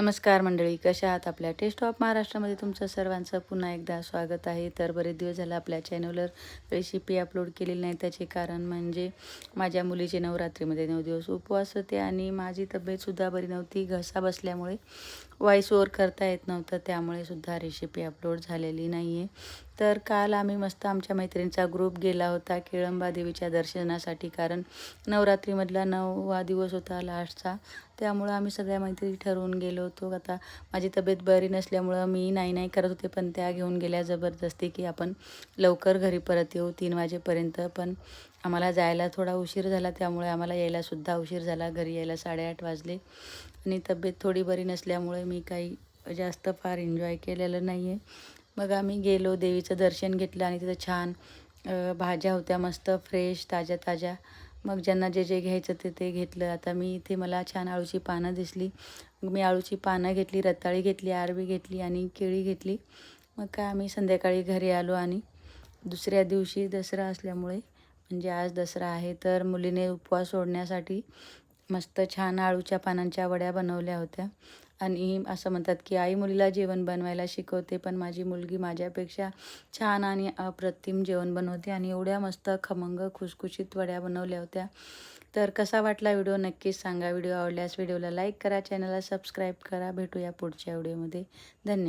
नमस्कार मंडळी कशा आहात आपल्या? टेस्ट ऑफ महाराष्ट्रामध्ये तुमचं सर्वांचं पुन्हा एकदा स्वागत आहे. तर बरेच दिवस झालं आपल्या चॅनलवर रेसिपी अपलोड केलेली नाही. त्याचे कारण म्हणजे माझ्या मुलीचे नवरात्रीमध्ये नऊ दिवस उपवास होते आणि माझी तब्येतसुद्धा बरी नव्हती. घसा बसल्यामुळे व्हॉइस ओवर करता येत नव्हतं. त्यामुळे सुद्धा रेसिपी अपलोड झालेली नाही आहे तर काल आम्ही मस्त आमच्या मैत्रिणीचा ग्रुप गेला होता केळंबा देवीच्या दर्शनासाठी. कारण नवरात्रीमधला नववा दिवस होता लास्टचा त्यामुळं आम्ही सगळ्या मैत्री ठरवून गेलो होतो. आता माझी तब्येत बरी नसल्यामुळं मी नाही नाही करत होते. पण त्या घेऊन गेल्या जबरदस्ती की आपण लवकर घरी परत येऊ तीन वाजेपर्यंत. पण आम्हाला जायला थोडा उशीर झाला. त्यामुळे आम्हाला यायलासुद्धा उशीर झाला. घरी यायला साडेआठ वाजले. आणि तब्येत थोडी बरी नसल्यामुळे मी काही जास्त फार एन्जॉय केलेलं नाही आहे मग आम्ही गेलो देवीचं दर्शन घेतलं आणि तिथं छान भाज्या होत्या मस्त फ्रेश ताज्या ताज्या. मग ज्यांना जे जे घ्यायचं ते ते घेतलं. आता मी इथे मला छान आळूची पानं दिसली. मग मी आळूची पानं घेतली रताळी घेतली आरवी घेतली आणि केळी घेतली. मग काय आम्ही संध्याकाळी घरी आलो आणि दुसऱ्या दिवशी दसरा असल्यामुळे म्हणजे आज दसरा आहे तर मुलीने उपवास सोडण्यासाठी मस्त छान आळूच्या पानांच्या वड्या बनवल्या होत्या. आणि असं म्हणतात की आई मुलीला जेवण बनवायला शिकवते पण माझी मुलगी माझ्यापेक्षा छान आणि अप्रतिम जेवण बनवते आणि एवढ्या मस्त खमंग खुसखुशीत वड्या बनवल्या होत्या. तर कसा वाटला व्हिडिओ नक्कीच सांगा. व्हिडिओ आवडल्यास व्हिडिओला लाईक करा चॅनलला सबस्क्राईब करा. भेटूया पुढच्या व्हिडिओमध्ये. धन्यवाद.